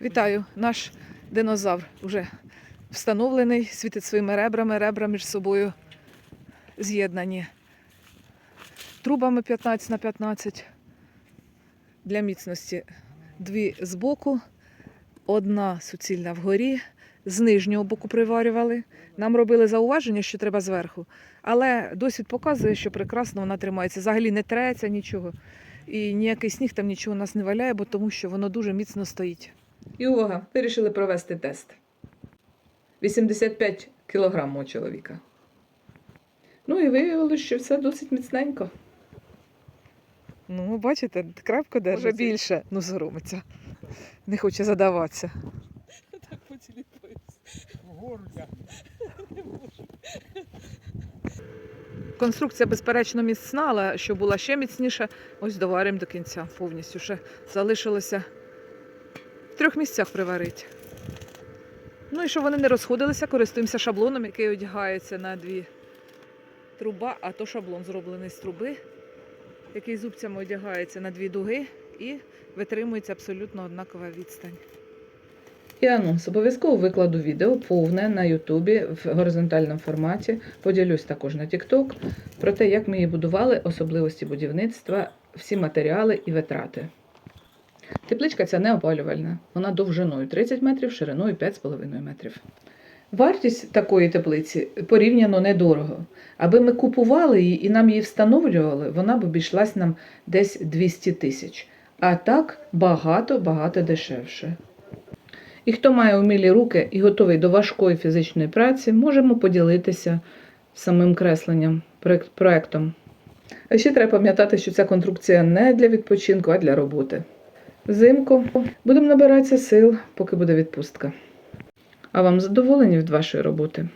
Вітаю! Наш динозавр вже встановлений, світить своїми ребрами, ребра між собою з'єднані. Трубами 15 на 15 для міцності. Дві збоку, одна суцільна вгорі, з нижнього боку приварювали. Нам робили зауваження, що треба зверху. Але досвід показує, що прекрасно вона тримається. Взагалі не треться нічого. І ніякий сніг там нічого у нас не валяє, бо тому що воно дуже міцно стоїть. І увага, вирішили провести тест. 85 кілограм у чоловіка. Ну і виявилося, що все досить міцненько. Ну, бачите, крапко держить. Може більше, ну соромиться. Не хоче задаватися. Так поціліпаюсь. Вгору я. Конструкція, безперечно, міцна, але що була ще міцніша, ось доваримо до кінця повністю. Ще залишилося в трьох місцях приварити. Ну і щоб вони не розходилися, користуємося шаблоном, який одягається на дві труба, а то шаблон зроблений з труби, який зубцями одягається на дві дуги і витримується абсолютно однакова відстань. І анонс обов'язково викладу відео повне на Ютубі в горизонтальному форматі. Поділюсь також на TikTok про те, як ми її будували, особливості будівництва, всі матеріали і витрати. Тепличка ця не опалювальна. Вона довжиною 30 метрів, шириною 5,5 метрів. Вартість такої теплиці порівняно недорого. Аби ми купували її і нам її встановлювали, вона б обійшлась нам десь 200 тисяч. А так багато-багато дешевше. І хто має умілі руки і готовий до важкої фізичної праці, можемо поділитися самим кресленням, проектом. А ще треба пам'ятати, що ця конструкція не для відпочинку, а для роботи. Взимку будемо набиратися сил, поки буде відпустка. А вам задоволені від вашої роботи?